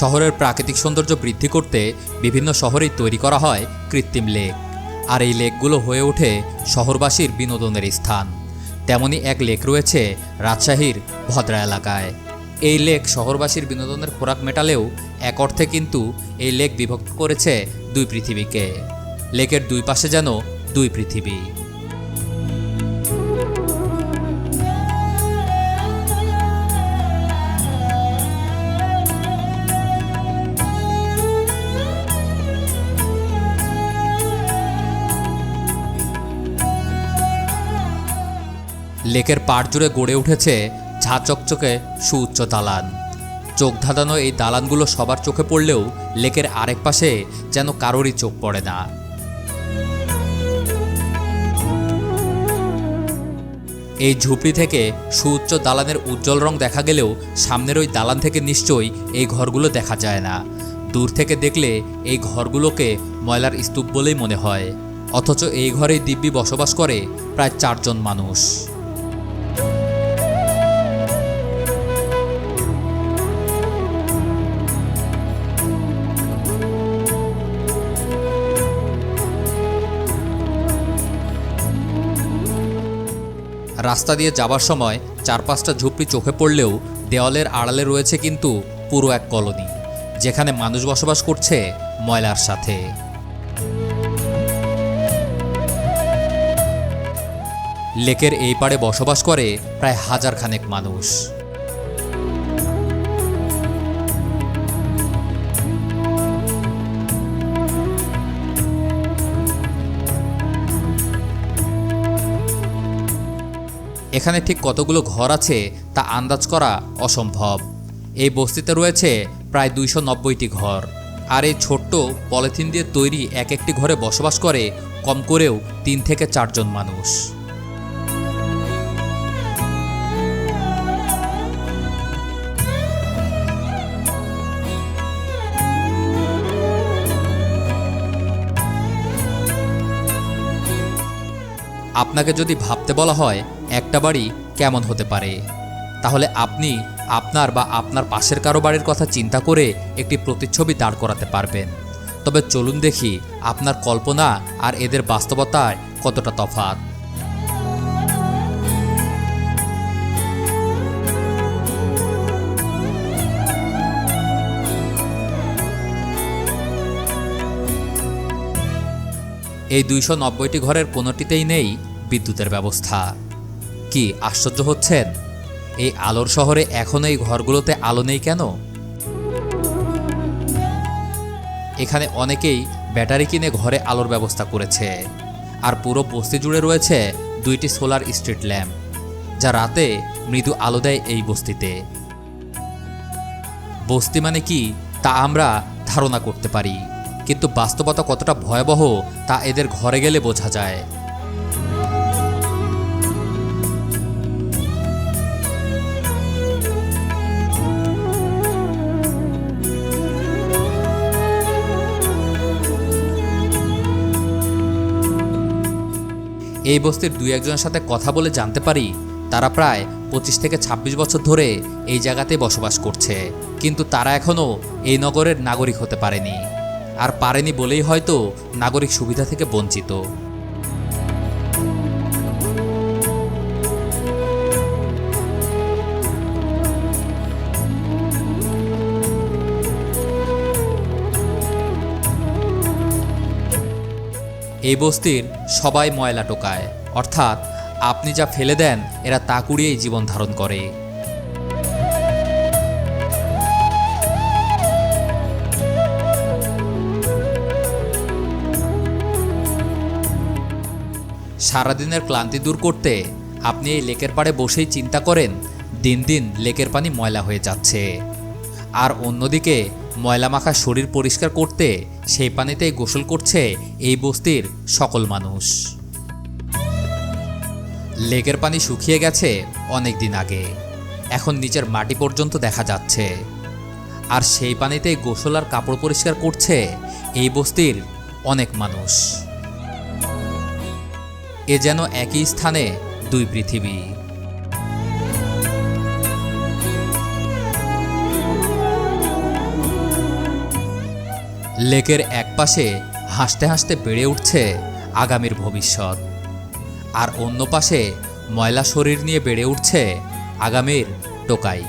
শহরের প্রাকৃতিক সৌন্দর্য বৃদ্ধি করতে বিভিন্ন শহরেই তৈরি করা হয় কৃত্রিম লেক। আর এই লেকগুলো হয়ে ওঠে শহরবাসীর বিনোদনের স্থান। তেমনই এক লেক রয়েছে রাজশাহীর ভদ্রা এলাকায়। এই লেক শহরবাসীর বিনোদনের খোরাক মেটালেও এক অর্থে কিন্তু এই লেক বিভক্ত করেছে দুই পৃথিবীকে। লেকের দুই পাশে যেন দুই পৃথিবী। লেকের পাড় জুড়ে গড়ে উঠেছে ঝা চকচকে সুউচ্চ দালান। চোখ ধাঁধানো এই দালানগুলো সবার চোখে পড়লেও লেকের আরেক পাশে যেন কারোরই চোখ পড়ে না। এই ঝুপড়ি থেকে সুউচ্চ দালানের উজ্জ্বল রং দেখা গেলেও সামনের ওই দালান থেকে নিশ্চয়ই এই ঘরগুলো দেখা যায় না। দূর থেকে দেখলে এই ঘরগুলোকে ময়লার স্তূপ বলেই মনে হয়, অথচ এই ঘরেই দিব্যি বসবাস করে প্রায় চারজন মানুষ। রাস্তা দিয়ে যাবার সময় চার পাঁচটা ঝুপড়ি চোখে পড়লেও দেওয়ালের আড়ালে রয়েছে কিন্তু পুরো এক কলোনি, যেখানে মানুষ বসবাস করছে ময়লার সাথে। লেকের এই পাড়ে বসবাস করে প্রায় হাজার খানেক মানুষ। এখানে ঠিক কতগুলো ঘর আছে তা আন্দাজ করা অসম্ভব। এই বস্তিতে রয়েছে প্রায় দুইশো নব্বইটি ঘর। আর এই ছোট্ট পলিথিন দিয়ে তৈরি এক একটি ঘরে বসবাস করে কম করেও তিন থেকে চারজন মানুষ। আপনাকে যদি ভাবতে বলা হয়, একটা বাড়ি কেমন হতে পারে? তাহলে আপনি আপনার বা আপনার পাশের কারও বাড়ির কথা চিন্তা করে একটি প্রতিচ্ছবি দাঁড় করাতে পারবেন। তবে চলুন দেখি আপনার কল্পনা আর এদের বাস্তবতায় কতটা তফাৎ। এই দুইশো নব্বইটি ঘরের কোনোটিতেই নেই বিদ্যুতের ব্যবস্থা। কি আশ্চর্য হচ্ছেন? এই আলোর শহরে এখনও এই ঘরগুলোতে আলো নেই কেন? এখানে অনেকেই ব্যাটারি কিনে ঘরে আলোর ব্যবস্থা করেছে। আর পুরো বস্তি জুড়ে রয়েছে দুইটি সোলার স্ট্রিট ল্যাম্প, যা রাতে মৃদু আলো দেয় এই বস্তিতে। বস্তি মানে কি? তা আমরা ধারণা করতে পারি। কিন্তু বাস্তবতা কতটা ভয়াবহ, তা এদের ঘরে গেলে বোঝা যায়। এই বস্তির দুই একজনের সাথে কথা বলে জানতে পারি, তারা প্রায় পঁচিশ থেকে ২৬ বছর ধরে এই জায়গাতে বসবাস করছে। কিন্তু তারা এখনও এই নগরের নাগরিক হতে পারেনি। আর পারেনি বলেই হয়তো নাগরিক সুবিধা থেকে বঞ্চিত। এই বস্তির সবাই ময়লা টোকায়। অর্থাৎ আপনি যা ফেলে দেন, এরা তা কুড়িয়েই জীবন ধারণ করে। সারাদিনের ক্লান্তি দূর করতে আপনি এই লেকের পাড়ে বসেই চিন্তা করেন, দিন দিন লেকের পানি ময়লা হয়ে যাচ্ছে। আর অন্যদিকে, ময়লা মাখা শরীর পরিষ্কার করতে সেই পানিতেই গোসল করছে এই বস্তির সকল মানুষ। লেকের পানি শুকিয়ে গেছে অনেক দিন আগে। এখন নিচের মাটি পর্যন্ত দেখা যাচ্ছে। আর সেই পানিতেই গোসল আর কাপড় পরিষ্কার করছে এই বস্তির অনেক মানুষ। এ যেন একই স্থানে দুই পৃথিবী। লেকের এক পাশে হাসতে হাসতে বেড়ে উঠছে আগামীর ভবিষ্যৎ। আর অন্য পাশে ময়লা শরীর নিয়ে বেড়ে উঠছে আগামীর টোকাই।